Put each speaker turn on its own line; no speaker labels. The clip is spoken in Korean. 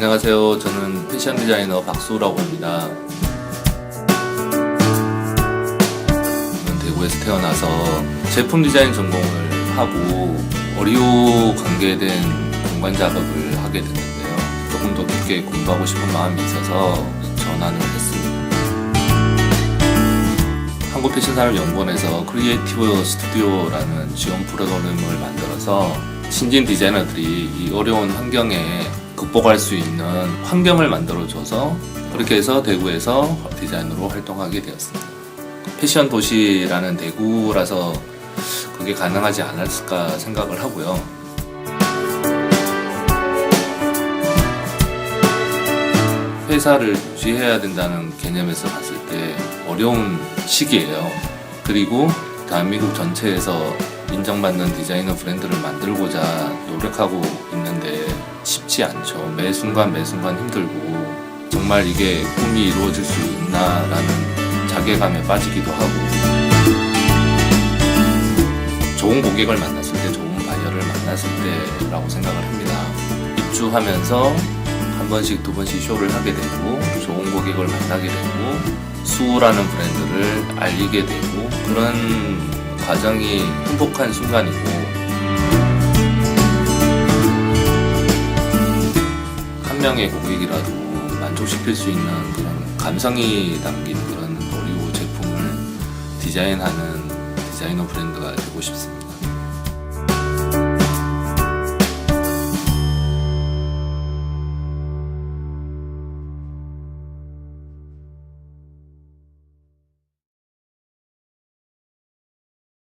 안녕하세요. 저는 패션 디자이너 박수라고 합니다. 저는 대구에서 태어나서 제품 디자인 전공을 하고 어리오 관계된 공간 작업을 하게 됐는데요. 조금 더 깊게 공부하고 싶은 마음이 있어서 전환을 했습니다. 한국 패션 산업 연구원에서 크리에이티브 스튜디오라는 지원 프로그램을 만들어서 신진 디자이너들이 이 어려운 환경에 극복할 수 있는 환경을 만들어줘서 그렇게 해서 대구에서 디자이너로 활동하게 되었습니다. 패션 도시라는 대구라서 그게 가능하지 않았을까 생각을 하고요. 회사를 유지해야 된다는 개념에서 봤을 때 어려운 시기예요. 그리고 대한민국 전체에서 인정받는 디자이너 브랜드를 만들고자 노력하고 있는데 쉽지 않죠. 매 순간 매 순간 힘들고 정말 이게 꿈이 이루어질 수 있나라는 자괴감에 빠지기도 하고 좋은 고객을 만났을 때 좋은 바이어를 만났을 때라고 생각을 합니다. 입주하면서 한 번씩 두 번씩 쇼를 하게 되고 좋은 고객을 만나게 되고 수라는 브랜드를 알리게 되고 그런 과정이 행복한 순간이고 한 명의 고객이라도 만족시킬 수 있는 그런 감성이 담긴 그런 어리오 제품을 디자인하는 디자이너 브랜드가 되고 싶습니다.